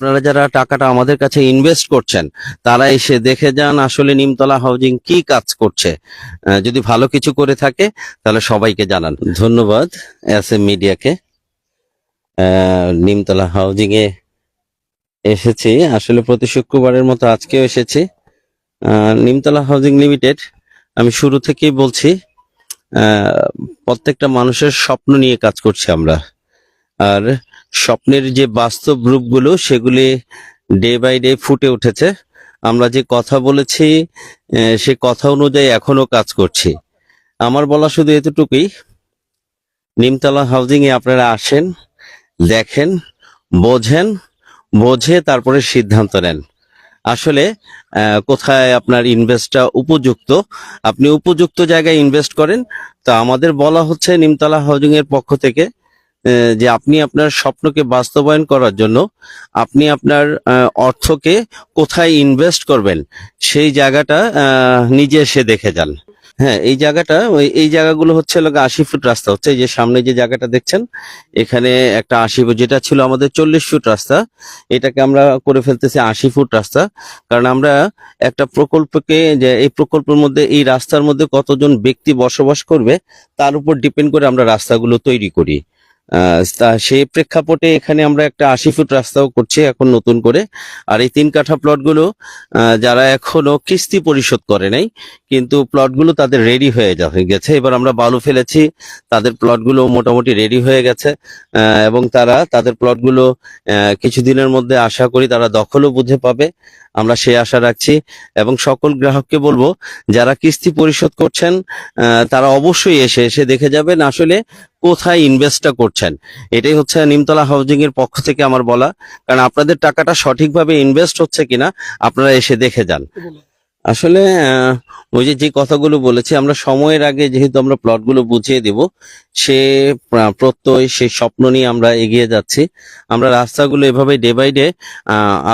আপনারা যারা টাকাটা আমাদের কাছে ইনভেস্ট করছেন, তারা এসে দেখে যান আসলে নিমতলা হাউজিং কি কাজ করছে। যদি ভালো কিছু করে থাকে, তাহলে সবাইকে জানান। ধন্যবাদ এস এম মিডিয়াকে নিমতলা হাউজিং এ এসেছি। আসলে প্রতি শুক্রবারের মতো আজকেও এসেছি। নিমতলা হাউজিং লিমিটেড আমি শুরু থেকেই বলছি প্রত্যেকটা মানুষের স্বপ্ন নিয়ে কাজ করছি আমরা। আর স্বপ্নের যে বাস্তব রূপগুলো সেগুলি ডে বাই ডে ফুটে উঠেছে। আমরা যে কথা বলেছি সে কথা অনুযায়ী এখনও কাজ করছি। আমার বলা শুধু এতটুকুই, নিমতলা হাউজিং এ আপনারা আসেন, দেখেন, বোঝেন, বোঝে তারপরে সিদ্ধান্ত নেন। আসলে কোথায় আপনার ইনভেস্টটা উপযুক্ত? আপনি উপযুক্ত জায়গায় ইনভেস্ট করেন, তো আমাদের বলা হচ্ছে নিমতলা হাউজিং এর পক্ষ থেকে যে আপনি আপনার স্বপ্নকে বাস্তবায়ন করার জন্য আপনি আপনার অর্থকে কোথায় ইনভেস্ট করবেন, সেই জায়গাটা নিজে এসে দেখে যান। হ্যাঁ এই জায়গাটা এই জায়গাগুলো হচ্ছে আশি ফুট রাস্তা। হচ্ছে যে সামনে যে জায়গাটা দেখছেন, এখানে একটা আশি ফুট যেটা ছিল আমাদের চল্লিশ ফুট রাস্তা, এটাকে আমরা করে ফেলতেছি আশি ফুট রাস্তা। কারণ আমরা একটা প্রকল্পকে, যে এই প্রকল্পের মধ্যে, এই রাস্তার মধ্যে কতজন ব্যক্তি বসবাস করবে, তার উপর ডিপেন্ড করে আমরা রাস্তাগুলো তৈরি করি। তা সেই প্রেক্ষাপটে এখানে আমরা একটা আশি ফুট রাস্তাও করছি এখন নতুন করে। আর এই তিন কাঠা প্লটগুলো যারা এখনও কিস্তি পরিশোধ করে নাই, কিন্তু প্লটগুলো তাদের রেডি হয়ে গেছে। এবার আমরা বালু ফেলেছি, তাদের প্লটগুলো মোটামুটি রেডি হয়ে গেছে। এবং তারা তাদের প্লটগুলো কিছুদিনের মধ্যে আশা করি তারা দখলও বুঝে পাবে। আমরা সেই আশা রাখছি। এবং সকল গ্রাহককে বলব, যারা কিস্তি পরিশোধ করছেন তারা অবশ্যই এসে এসে দেখে যাবেন আসলে কোথায় ইনভেস্টটা করছেন। এটাই হচ্ছে নিমতলা হাউজিং এর পক্ষ থেকে আমার বলা। কারণ আপনাদের টাকাটা সঠিকভাবে ইনভেস্ট হচ্ছে কিনা, আপনারা এসে দেখে যান। আসলে ওই যে যে কথাগুলো বলেছি, আমরা সময়ের আগে যেহেতু আমরা প্লটগুলো বুঝিয়ে দেব, সে প্রত্যয়, সে স্বপ্ন নিয়ে আমরা এগিয়ে যাচ্ছি। আমরা রাস্তাগুলো এভাবে ডে বাই ডে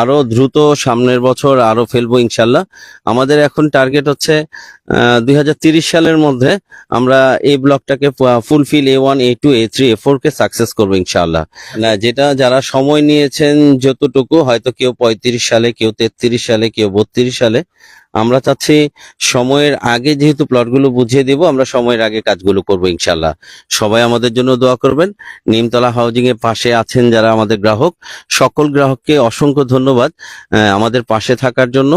আরও দ্রুত সামনের বছর আরও ফেলব ইনশাল্লাহ। আমাদের এখন টার্গেট হচ্ছে দুই সালের মধ্যে আমরা এই ব্লকটাকে fulfil A one A two A three A four K success করব ইনশাল্লাহ। যেটা যারা সময় নিয়েছেন যতটুকু, হয়তো কেউ পঁয়ত্রিশ সালে, কেউ তেত্রিশ সালে, কেউ বত্রিশ সালে আমরা চাচ্ছি সময়ের আগে যেহেতু প্লটগুলো বুঝিয়ে দেব, আমরা সময়ের আগে কাজগুলো করব ইনশাল্লাহ সবাই আমাদের জন্য দোয়া করবেন। নিমতলা হাউজিং এর পাশে আছেন যারা আমাদের গ্রাহক, সকল গ্রাহককে অসংখ্য ধন্যবাদ আমাদের পাশে থাকার জন্য।